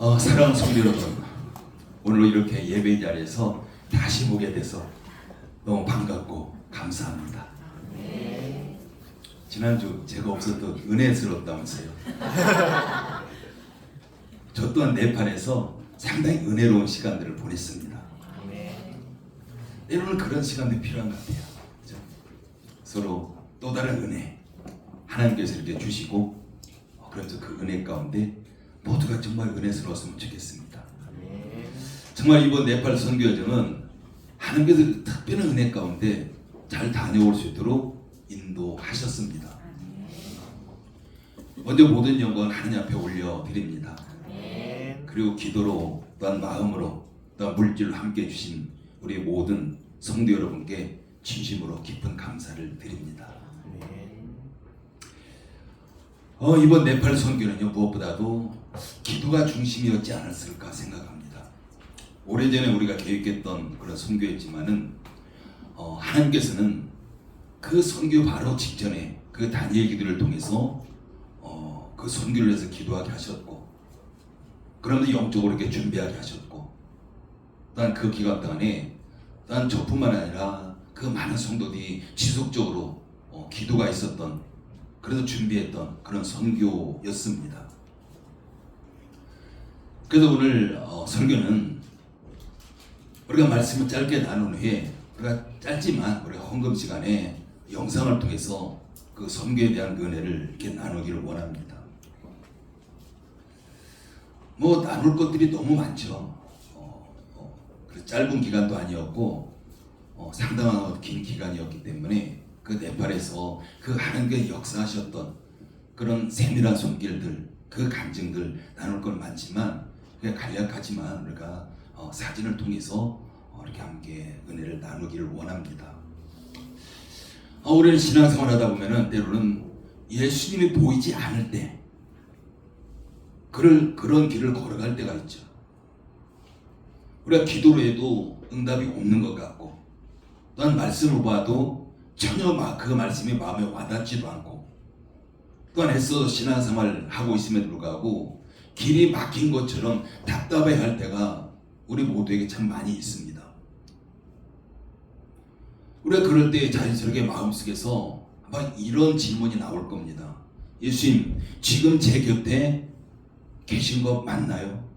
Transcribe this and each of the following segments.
어, 사랑하는 성도 여러분, 오늘 이렇게 예배 자리에서 다시 보게 돼서 너무 반갑고 감사합니다. 지난주 제가 없었던 은혜스럽다면서요. 저 또한 네팔에서 상당히 은혜로운 시간들을 보냈습니다. 때로는 그런 시간들이 필요한 것 같아요. 그죠? 서로 또 다른 은혜 하나님께서 이렇게 주시고 어, 그래서 그 은혜 가운데 모두가 정말 은혜스러웠으면 좋겠습니다. 정말 이번 네팔 선교 여정은 하나님께서 특별한 은혜 가운데 잘 다녀올 수 있도록 인도하셨습니다. 먼저 모든 영광은 하나님 앞에 올려드립니다. 그리고 기도로 또한 마음으로 또한 물질로 함께 해주신 우리 모든 성도 여러분께 진심으로 깊은 감사를 드립니다. 어, 이번 네팔 선교는요 무엇보다도 기도가 중심이었지 않았을까 생각합니다. 오래전에 우리가 계획했던 그런 선교였지만은 어, 하나님께서는 그 선교 바로 직전에 그 다니엘 기도를 통해서 어, 그 선교를 해서 기도하게 하셨고 그러면서 영적으로 이렇게 준비하게 하셨고 또한 그 기간 동안에 또한 저뿐만 아니라 그 많은 성도들이 지속적으로 어, 기도가 있었던 그래서 준비했던 그런 선교였습니다. 그래서 오늘 어, 설교는 우리가 말씀을 짧게 나눈 후에 우리가 짧지만 우리가 헌금 시간에 영상을 통해서 그 선교에 대한 그 은혜를 이렇게 나누기를 원합니다. 뭐 나눌 것들이 너무 많죠. 어, 어, 그 짧은 기간도 아니었고 어, 상당한 긴 기간이었기 때문에 그 네팔에서 그 하나님께 역사하셨던 그런 세밀한 손길들, 그 감정들 나눌 건 많지만 간략하지만 우리가 어, 사진을 통해서 어, 이렇게 함께 은혜를 나누기를 원합니다. 어, 우리는 신앙생활 하다 보면은 때로는 예수님이 보이지 않을 때 그럴 그런 길을 걸어갈 때가 있죠. 우리가 기도로 해도 응답이 없는 것 같고 또한 말씀을 봐도 전혀 막그 말씀이 마음에 와닿지도 않고 또한 애써 신앙생활 하고 있음에도 불구하고 길이 막힌 것처럼 답답해 할 때가 우리 모두에게 참 많이 있습니다. 우리가 그럴 때 자연스럽게 마음속에서 아마 이런 질문이 나올 겁니다. 예수님, 지금 제 곁에 계신 거 맞나요?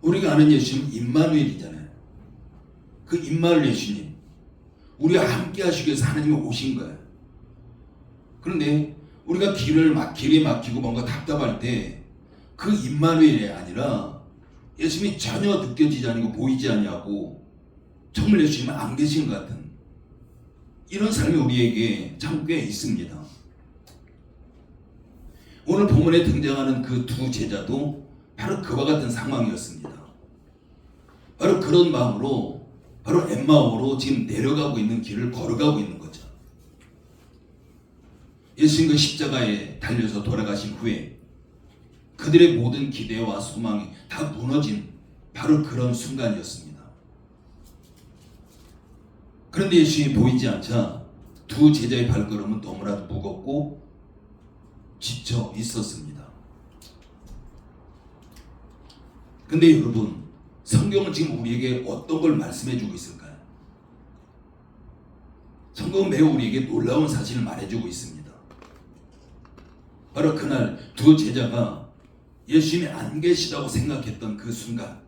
우리가 아는 예수님 임마누엘이잖아요. 그 임마누엘 예수님, 우리와 함께 하시기 위해서 하나님이 오신 거예요. 그런데 우리가 길을 막 길이 막히고 뭔가 답답할 때 그 임마누엘이 아니라 예수님이 전혀 느껴지지 않고 보이지 않냐고 정말 예수님은 안 계신 것 같은 이런 삶이 우리에게 참 꽤 있습니다. 오늘 본문에 등장하는 그 두 제자도 바로 그와 같은 상황이었습니다. 바로 그런 마음으로 바로 엠마오로 지금 내려가고 있는 길을 걸어가고 있는 거죠. 예수님 그 십자가에 달려서 돌아가신 후에 그들의 모든 기대와 소망이 다 무너진 바로 그런 순간이었습니다. 그런데 예수님이 보이지 않자 두 제자의 발걸음은 너무나도 무겁고 지쳐 있었습니다. 근데 여러분, 성경은 지금 우리에게 어떤 걸 말씀해 주고 있을까요? 성경은 매우 우리에게 놀라운 사실을 말해주고 있습니다. 바로 그날 두 제자가 예수님이 안 계시다고 생각했던 그 순간,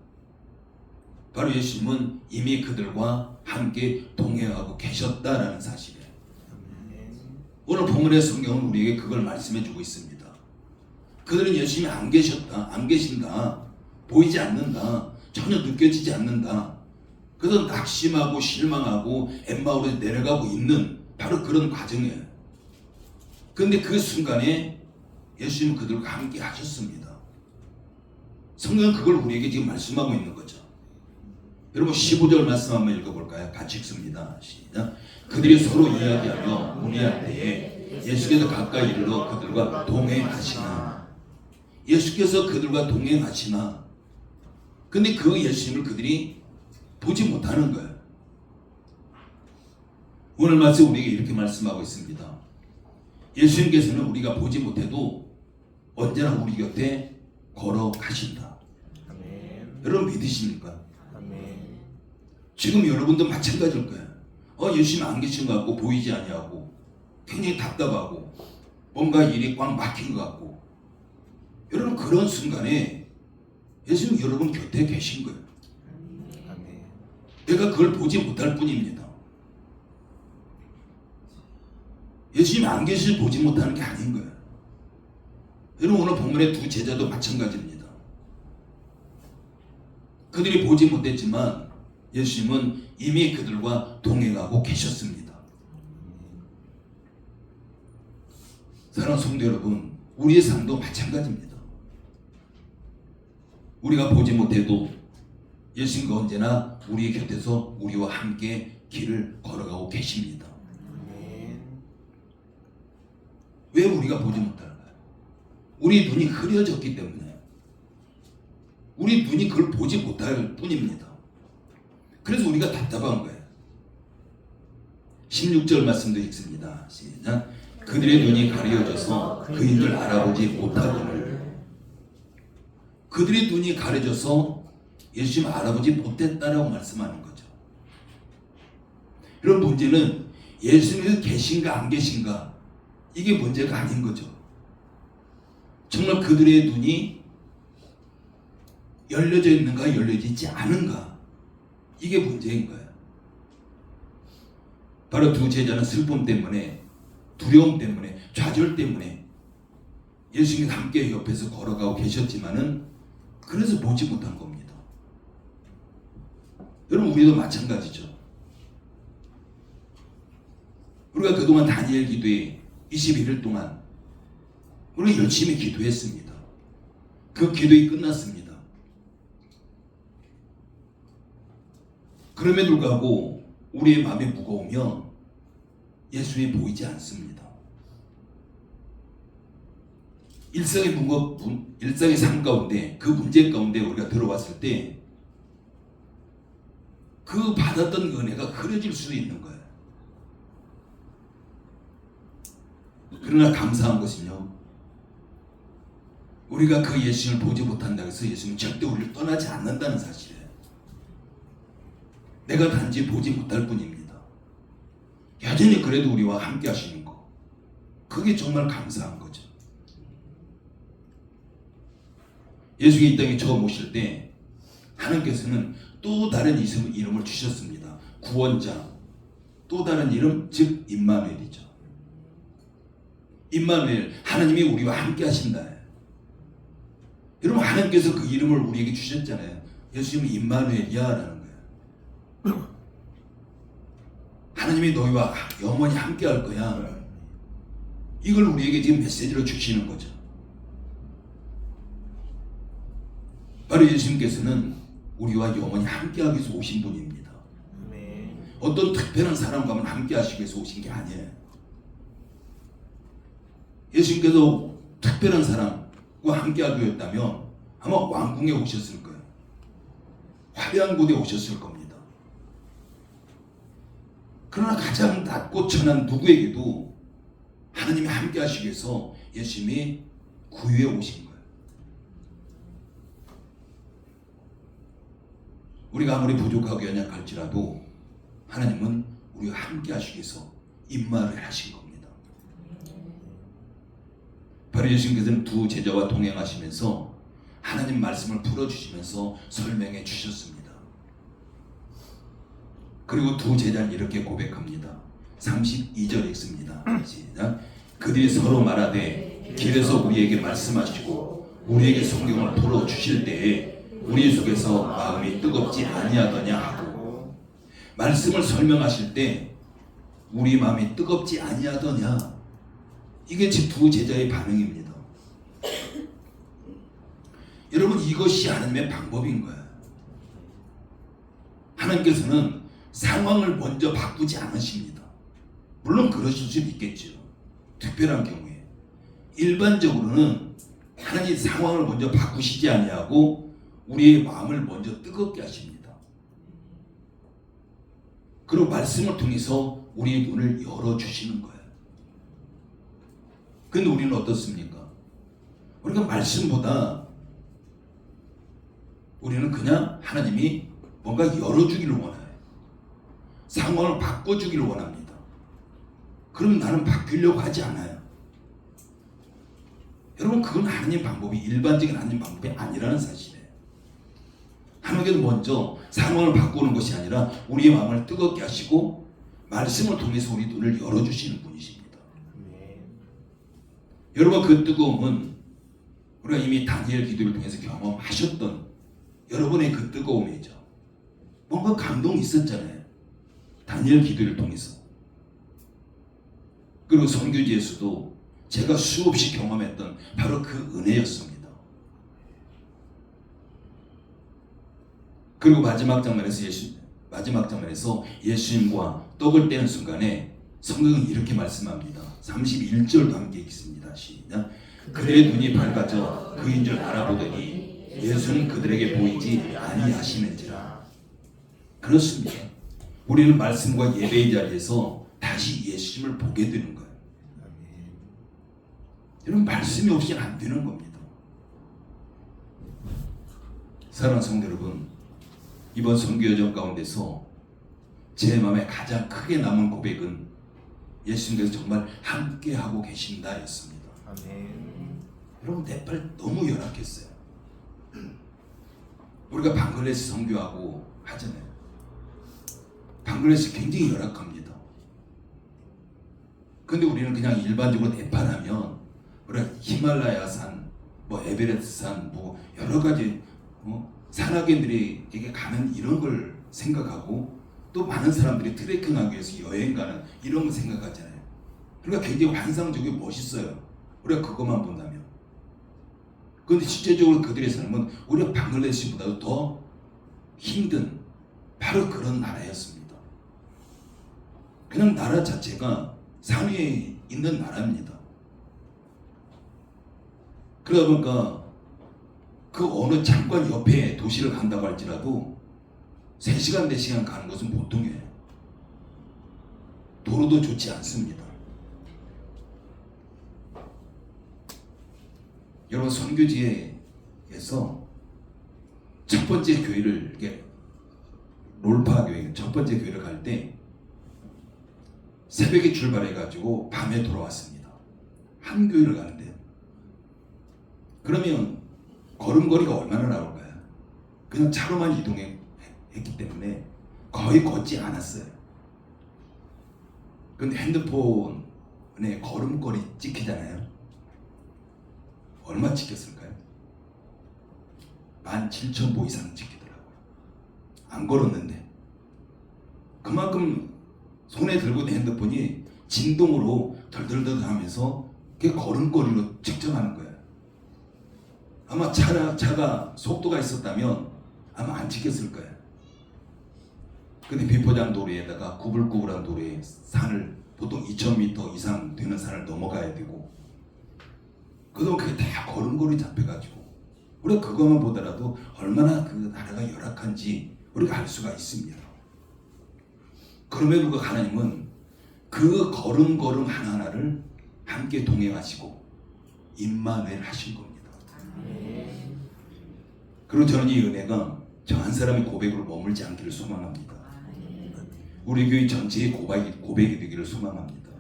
바로 예수님은 이미 그들과 함께 동행하고 계셨다라는 사실이에요. 오늘 본문의 성경은 우리에게 그걸 말씀해 주고 있습니다. 그들은 예수님이 안 계셨다, 안 계신다, 보이지 않는다, 전혀 느껴지지 않는다. 그래서 낙심하고 실망하고 엠마오로 내려가고 있는 바로 그런 과정이에요. 그런데 그 순간에 예수님은 그들과 함께 하셨습니다. 성경은 그걸 우리에게 지금 말씀하고 있는 거죠. 여러분 15절 말씀 한번 읽어볼까요? 같이 읽습니다. 시작. 그들이 서로 이야기하며 문의할 때에 예수께서 가까이 이르러 그들과 동행하시나 예수께서 그들과 동행하시나 근데 그 예수님을 그들이 보지 못하는 거예요. 오늘 말씀 우리에게 이렇게 말씀하고 있습니다. 예수님께서는 우리가 보지 못해도 언제나 우리 곁에 걸어가신다. 여러분 믿으십니까? 아멘. 지금 여러분도 마찬가지일 거예요. 어, 예수님 안 계신 것 같고 보이지 아니하고 굉장히 답답하고 뭔가 일이 꽉 막힌 것 같고 여러분 그런 순간에 예수님 여러분 곁에 계신 거예요. 아멘. 내가 그걸 보지 못할 뿐입니다. 예수님 안 계실 보지 못하는 게 아닌 거예요. 여러분 오늘 본문의 두 제자도 마찬가지입니다. 그들이 보지 못했지만 예수님은 이미 그들과 동행하고 계셨습니다. 사랑하는 성도 여러분, 우리의 삶도 마찬가지입니다. 우리가 보지 못해도 예수님과 언제나 우리 곁에서 우리와 함께 길을 걸어가고 계십니다. 왜 우리가 보지 못할까요? 우리 눈이 흐려졌기 때문에 우리 눈이 그걸 보지 못할 뿐입니다. 그래서 우리가 답답한 거예요. 16절 말씀도 읽습니다. 시작. 그들의 눈이 가려져서 그인들 알아보지 못하거늘 그들의 눈이 가려져서 예수님 알아보지 못했다라고 말씀하는 거죠. 이런 문제는 예수님이 계신가 안 계신가 이게 문제가 아닌 거죠. 정말 그들의 눈이 열려져 있는가 열려져 있지 않은가 이게 문제인 거예요. 바로 두 제자는 슬픔 때문에 두려움 때문에 좌절 때문에 예수님과 함께 옆에서 걸어가고 계셨지만은 그래서 보지 못한 겁니다. 여러분 우리도 마찬가지죠. 우리가 그동안 다니엘 기도에 21일 동안 우리 열심히 기도했습니다. 그 기도가 끝났습니다. 그럼에도 불구하고 우리의 마음이 무거우면 예수님이 보이지 않습니다. 일상의 문- 일상의 삶 가운데 그 문제 가운데 우리가 들어왔을 때 그 받았던 은혜가 흐려질 수 있는 거예요. 그러나 감사한 것은요. 우리가 그 예수님을 보지 못한다고 해서 예수님은 절대 우리를 떠나지 않는다는 사실이에요. 내가 단지 보지 못할 뿐입니다. 여전히 그래도 우리와 함께 하시는 거. 그게 정말 감사한 거죠. 예수가 이 땅에 처음 오실 때 하나님께서는 또 다른 이름, 이름을 주셨습니다. 구원자. 또 다른 이름 즉 임마누엘이죠. 임마누엘 하나님이 우리와 함께 하신다. 여러분 하나님께서 그 이름을 우리에게 주셨잖아요. 예수님은 임마누엘이야라는 거예요. 하나님이 너희와 영원히 함께 할 거야. 이걸 우리에게 지금 메시지로 주시는 거죠. 바로 예수님께서는 우리와 영원히 함께 하기 위해서 오신 분입니다. 어떤 특별한 사람과만 함께 하시기 위해서 오신 게 아니에요. 예수님께서 특별한 사람과 함께 하기 위했다면 아마 왕궁에 오셨을 거예요. 화려한 곳에 오셨을 겁니다. 그러나 가장 낮고 천한 누구에게도 하나님이 함께 하시기 위해서 예수님이 구유에 오신 거예요. 우리가 아무리 부족하고 연약할지라도 하나님은 우리와 함께 하시기 위해서 임마를 하신 겁니다. 바로 예수님께서는 두 제자와 동행하시면서 하나님 말씀을 풀어주시면서 설명해 주셨습니다. 그리고 두 제자는 이렇게 고백합니다. 32절 읽습니다. 시작. 그들이 서로 말하되 길에서 우리에게 말씀하시고 우리에게 성경을 풀어 주실 때에 우리 속에서 마음이 뜨겁지 아니하더냐 하고 말씀을 설명하실 때 우리 마음이 뜨겁지 아니하더냐 이게 두 제자의 반응입니다. 여러분 이것이 하나님의 방법인 거예요. 하나님께서는 상황을 먼저 바꾸지 않으십니다. 물론 그러실 수 있겠죠. 특별한 경우에 일반적으로는 하나님 상황을 먼저 바꾸시지 아니하고 우리의 마음을 먼저 뜨겁게 하십니다. 그리고 말씀을 통해서 우리의 눈을 열어 주시는 거예요. 근데 우리는 어떻습니까? 우리가 말씀보다 우리는 그냥 하나님이 뭔가 열어주기를 원해요. 상황을 바꿔주기를 원합니다. 그럼 나는 바뀌려고 하지 않아요. 여러분 그건 하나님 방법이 일반적인 하나님 방법이 아니라는 사실이에요. 하나님께서 먼저 상황을 바꾸는 것이 아니라 우리의 마음을 뜨겁게 하시고 말씀을 통해서 우리 눈을 열어주시는 분이십니다. 여러분 그 뜨거움은 우리가 이미 다니엘 기도를 통해서 경험하셨던 여러분의 그 뜨거움이죠. 뭔가 감동이 있었잖아요. 다니엘 기도를 통해서. 그리고 선교지에서도 제가 수없이 경험했던 바로 그 은혜였습니다. 그리고 마지막 장면에서 예수 마지막 장면에서 예수님과 떡을 떼는 순간에 성경은 이렇게 말씀합니다. 31절도 함께 읽습니다. 시작. 그들의 눈이 밝아져 그인 줄 알아보더니 예수는 그들에게 보이지 아니하시는지라. 그렇습니다. 우리는 말씀과 예배의 자리에서 다시 예수님을 보게 되는 거예요. 여러분 말씀이 없이는 안 되는 겁니다. 사랑하는 성도 여러분, 이번 선교 여정 가운데서 제 마음에 가장 크게 남은 고백은 예수님께서 정말 함께 하고 계신다였습니다. 아멘. 여러분 내팔 너무 열악했어요. 우리가 방글레스 선교하고 하잖아요. 방글레스 굉장히 열악합니다. 근데 우리는 그냥 일반적으로 네팔하면 우리가 히말라야 산, 뭐 에베레스트 산, 뭐 여러 가지 어? 산악인들에게 가는 이런 걸 생각하고 또 많은 사람들이 트레킹하기 위해서 여행 가는 이런 거 생각하잖아요. 그러니까 굉장히 환상적이고 멋있어요. 우리가 그것만 본다면. 그런데 실제적으로 그들의 삶은 우리가 방글라데시보다도 더 힘든 바로 그런 나라였습니다. 그냥 나라 자체가 산 위에 있는 나라입니다. 그러다 보니까 그 어느 잠깐 옆에 도시를 간다고 할지라도 3시간, 4시간 가는 것은 보통이에요. 도로도 좋지 않습니다. 여러분 선교지에서 첫 번째 교회를 롤파 교회 첫 번째 교회를 갈 때 새벽에 출발해 가지고 밤에 돌아왔습니다. 한 교회를 가는데요. 그러면 걸음거리가 얼마나 나올까요? 그냥 차로만 이동했기 때문에 거의 걷지 않았어요. 근데 핸드폰에 걸음걸이 찍히잖아요. 얼마 찍혔을까요? 17,000보 이상 찍히더라고요. 안 걸었는데. 그만큼 손에 들고 있는 핸드폰이 진동으로 덜덜덜 하면서 그게 걸음걸이로 측정하는 거예요. 아마 차가, 차가 속도가 있었다면 아마 안 찍혔을 거예요. 근데 비포장 도로에다가 구불구불한 도로에 산을 보통 2,000m 이상 되는 산을 넘어가야 되고 그동안 그게 다 걸음걸이 잡혀가지고 우리가 그것만 보더라도 얼마나 그 나라가 열악한지 우리가 알 수가 있습니다. 그럼에도 불구하고 하나님은 그 걸음걸음 하나하나를 함께 동행하시고 임마누엘 하신 겁니다. 그리고 저는 이 은혜가 저 한 사람의 고백으로 머물지 않기를 소망합니다. 우리 교회 전체의 고백이, 고백이 되기를 소망합니다.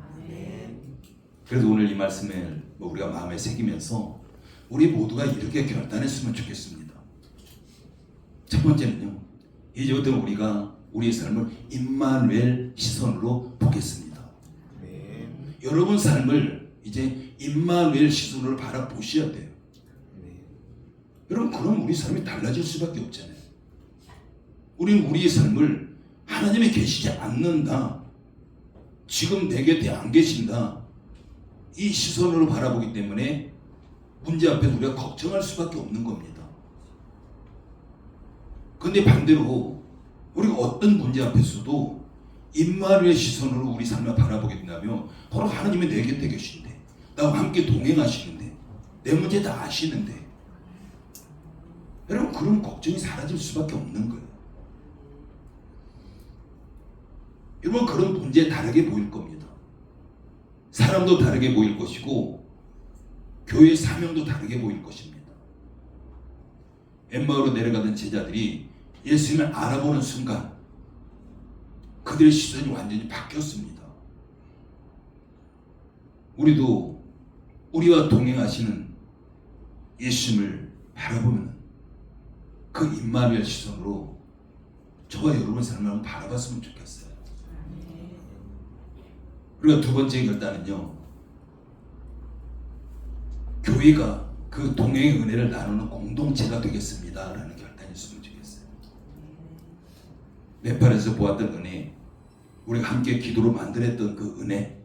그래서 오늘 이 말씀을 뭐 우리가 마음에 새기면서 우리 모두가 이렇게 결단했으면 좋겠습니다. 첫 번째는요. 이제부터 우리가 우리의 삶을 임마누엘 시선으로 보겠습니다. 아멘. 여러분 삶을 이제 임마누엘 시선으로 바라보셔야 돼요. 아멘. 여러분 그럼 우리 삶이 달라질 수밖에 없잖아요. 우리는 우리의 삶을 하나님이 계시지 않는다. 지금 내 곁에 안 계신다. 이 시선으로 바라보기 때문에 문제 앞에 우리가 걱정할 수밖에 없는 겁니다. 근데 반대로 우리가 어떤 문제 앞에서도 임마누의 시선으로 우리 삶을 바라보게 된다면 바로 하나님이 내 곁에 계신데 나와 함께 동행하시는데 내 문제 다 아시는데 여러분 그런 걱정이 사라질 수밖에 없는 거예요. 여러분 그런 문제 다르게 보일 겁니다. 사람도 다르게 보일 것이고 교회 사명도 다르게 보일 것입니다. 엠마오로 내려가던 제자들이 예수님을 알아보는 순간 그들의 시선이 완전히 바뀌었습니다. 우리도 우리와 동행하시는 예수님을 바라보면 그 임마누엘 시선으로 저와 여러분의 삶을 한번 바라봤으면 좋겠어요. 우리가 두 번째 결단은요. 교회가 그 동행의 은혜를 나누는 공동체가 되겠습니다라는 결단이었으면 좋겠어요. 네팔에서 보았던 은혜, 우리가 함께 기도로 만들었던 그 은혜,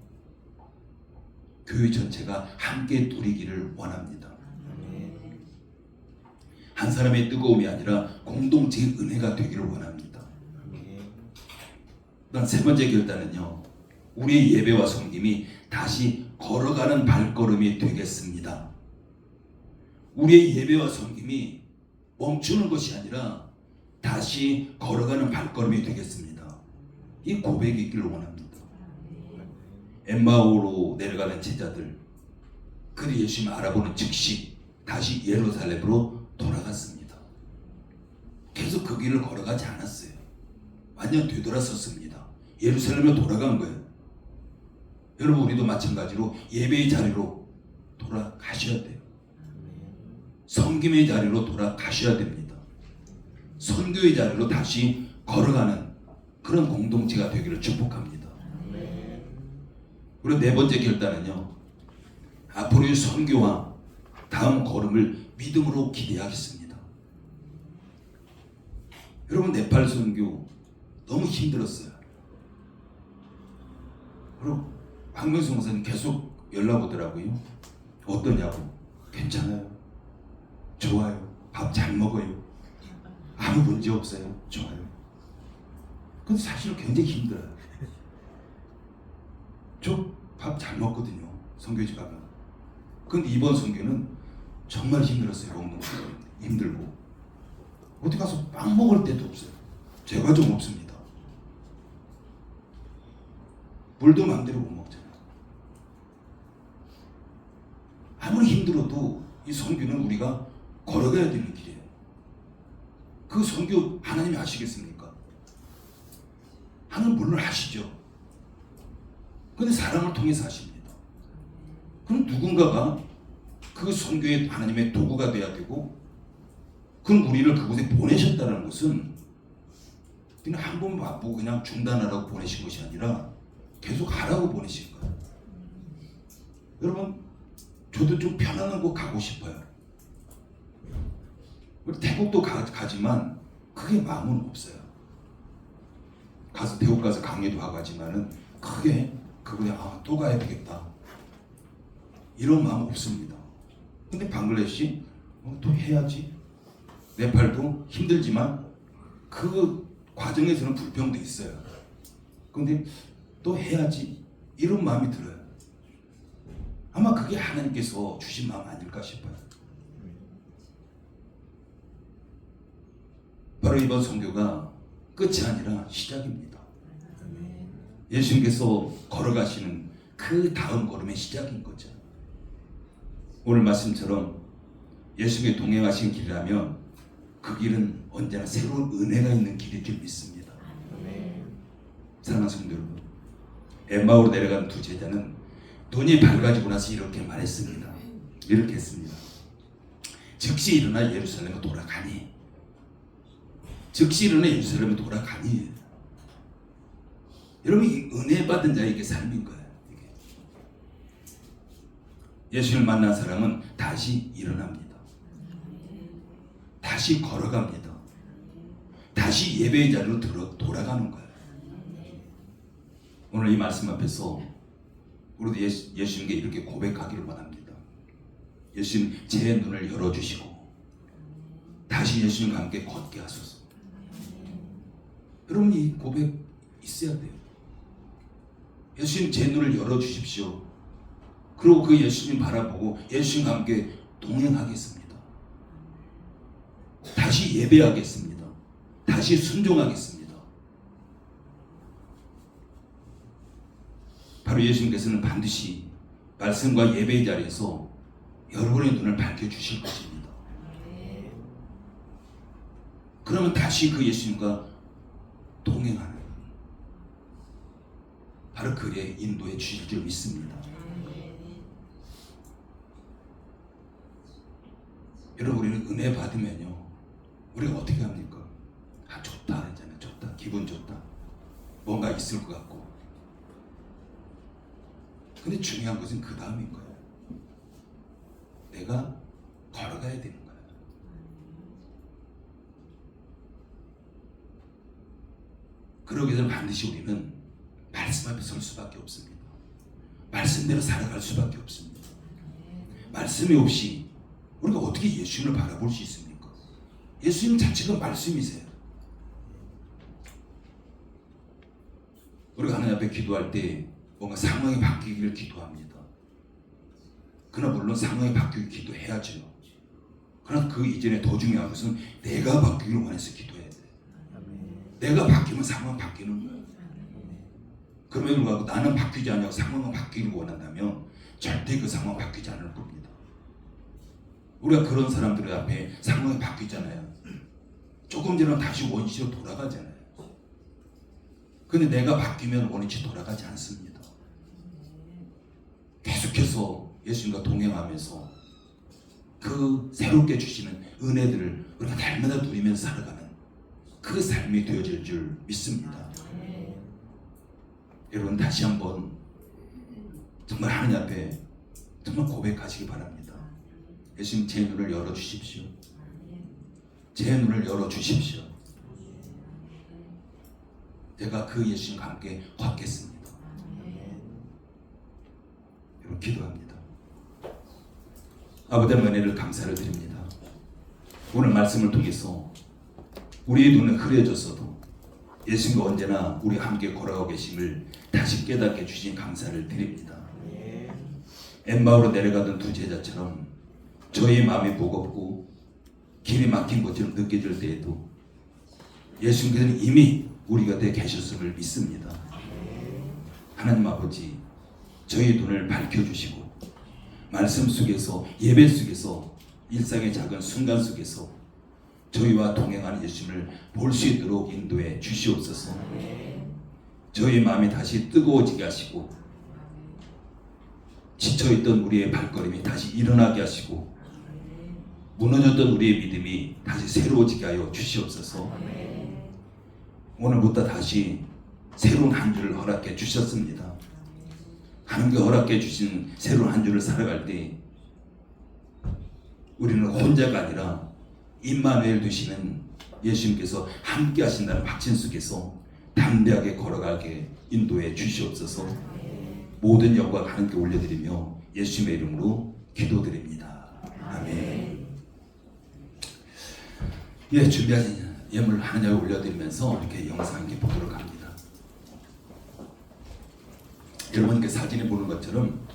교회 전체가 함께 누리기를 원합니다. 한 사람의 뜨거움이 아니라 공동체의 은혜가 되기를 원합니다. 그다음 세 번째 결단은요. 우리의 예배와 섬김이 다시 걸어가는 발걸음이 되겠습니다. 우리의 예배와 섬김이 멈추는 것이 아니라 다시 걸어가는 발걸음이 되겠습니다. 이 고백이 있기를 원합니다. 엠마오로 내려가는 제자들 그들이 예수님을 알아보는 즉시 다시 예루살렘으로 돌아갔습니다. 계속 그 길을 걸어가지 않았어요. 완전 되돌았었습니다. 예루살렘으로 돌아간 거예요. 여러분 우리도 마찬가지로 예배의 자리로 돌아가셔야 돼요. 섬김의 자리로 돌아가셔야 됩니다. 선교의 자리로 다시 걸어가는 그런 공동체가 되기를 축복합니다. 그리고 네 번째 결단은요. 앞으로의 선교와 다음 걸음을 믿음으로 기대하겠습니다. 여러분 네팔 선교 너무 힘들었어요. 그리고 박명수 목사님 계속 연락 오더라고요. 어떠냐고. 괜찮아요. 좋아요. 밥 잘 먹어요. 아무 문제 없어요. 좋아요. 근데 사실은 굉장히 힘들어요. 저 밥 잘 먹거든요. 선교지 가면. 근데 이번 선교는 정말 힘들었어요. 먹는 거 힘들고. 어디 가서 빵 먹을 때도 없어요. 제가 좀 없습니다. 물도 마음대로 못 먹잖아요. 아무리 힘들어도 이 선교는 우리가 걸어가야 되는 길이에요. 그 선교 하나님이 아시겠습니까? 하나님 물론 아시죠. 근데 사람을 통해서 하십니다. 그럼 누군가가 그 선교의 하나님의 도구가 돼야 되고 그럼 우리를 그곳에 보내셨다는 것은 그냥 한번 바쁘고 그냥 중단하라고 보내신 것이 아니라 계속 하라고 보내신 거예요. 여러분 저도 좀 편안한 곳 가고 싶어요. 우리 태국도 가, 가지만 크게 마음은 없어요. 가서 태국 가서 강의도 하고 하지만은 크게 그분이 아또 가야 되겠다 이런 마음 없습니다. 근데 방글라데시 어, 또 해야지. 네팔도 힘들지만 그 과정에서는 불평도 있어요. 근데 또 해야지 이런 마음이 들어요. 아마 그게 하나님께서 주신 마음 아닐까 싶어요. 바로 이번 선교가 끝이 아니라 시작입니다. 예수님께서 걸어가시는 그 다음 걸음의 시작인 거죠. 오늘 말씀처럼 예수님의 동행하신 길이라면 그 길은 언제나 새로운 은혜가 있는 길일 줄 믿습니다. 사랑하는 성도 여러분, 엠마오로 내려간 두 제자는 눈이 밝아지고 나서 이렇게 말했습니다. 이렇게 했습니다. 즉시 일어나 예루살렘에 돌아가니 즉시 일어나 예루살렘에 돌아가니 여러분 이 은혜 받은 자에게 삶인 거예요. 예수를 만난 사람은 다시 일어납니다. 다시 걸어갑니다. 다시 예배의 자리로 들어, 돌아가는 거예요. 오늘 이 말씀 앞에서 우리도 예수, 예수님께 이렇게 고백하기를 원합니다. 예수님 제 눈을 열어주시고 다시 예수님과 함께 걷게 하소서. 여러분 이 고백 있어야 돼요. 예수님 제 눈을 열어주십시오. 그리고 그 예수님 바라보고 예수님과 함께 동행하겠습니다. 다시 예배하겠습니다. 다시 순종하겠습니다. 바로 예수님께서는 반드시 말씀과 예배의 자리에서 여러분의 눈을 밝혀주실 것입니다. 그러면 다시 그 예수님과 동행하는 바로 그의 인도에 주실 줄 믿습니다. 여러분 우리는 은혜 받으면요 우리가 어떻게 합니까? 아 좋다 하잖아요. 좋다. 기분 좋다. 뭔가 있을 것 같고. 근데 중요한 것은 그 다음인 거예요. 내가 걸어가야 거예요 그러기 위해서 반드시 우리는 말씀 앞에 설 수밖에 없습니다 말씀대로 살아갈 수밖에 없습니다 말씀이 없이 우리가 어떻게 예수님을 바라볼 수 있습니까? 예수님 자체가 말씀이세요. 우리가 하나님 앞에 기도할 때 뭔가 상황이 바뀌기를 기도합니다. 그러나 물론 상황이 바뀌기 기도해야죠. 그러나 그 이전에 더 중요한 것은 내가 바뀌기를 원해서. 아멘. 내가 바뀌면 상황 바뀌는 거예요. 그럼에도 불구하고 나는 바뀌지 않냐고 상황은 바뀌기를 원한다면 절대 그 상황 바뀌지 않을 겁니다. 우리가 그런 사람들 앞에 상황이 바뀌잖아요. 조금 전에 다시 원시로 돌아가잖아요. 근데 내가 바뀌면 원위치 돌아가지 않습니다. 계속해서 예수님과 동행하면서 그 새롭게 주시는 은혜들을 우리가 날마다 누리면서 살아가는 그 삶이 되어질 줄 믿습니다. 여러분 다시 한번 정말 하나님 앞에 정말 고백하시기 바랍니다. 예수님 제 눈을 열어 주십시오. 제 눈을 열어 주십시오. 제가 그 예수님과 함께 걷겠습니다. 여러분 기도합니다. 아버지 하나님 감사를 드립니다. 오늘 말씀을 통해서 우리의 눈은 흐려졌어도 예수님과 언제나 우리 함께 걸어가고 계심을 다시 깨닫게 주신 감사를 드립니다. 아멘. 엠마오로 내려가던 두 제자처럼 저희 마음이 무겁고 길이 막힌 것처럼 느껴질 때에도 예수님께서는 이미 우리 곁에 계셨음을 믿습니다. 하나님 아버지 저희 눈을 밝혀주시고 말씀 속에서 예배 속에서 일상의 작은 순간 속에서 저희와 동행하는 예수님을 볼 수 있도록 인도해 주시옵소서. 저희 마음이 다시 뜨거워지게 하시고 지쳐있던 우리의 발걸음이 다시 일어나게 하시고 무너졌던 우리의 믿음이 다시 새로워지게 하여 주시옵소서. 오늘부터 다시 새로운 한 주를 허락해 주셨습니다. 하나님께 허락해 주신 새로운 한 주를 살아갈 때 우리는 혼자가 아니라 임마누엘 되시는 예수님께서 함께 하신다는 속에서 담대하게 걸어가게 인도해 주시옵소서 모든 영광 하나님께 올려드리며 예수님의 이름으로 기도드립니다. 아멘. 예, 준비하신 예물 하나님 올려드리면서 이렇게 영상 함께 보도록 합니다. 여러분 그 사진에 보는 것처럼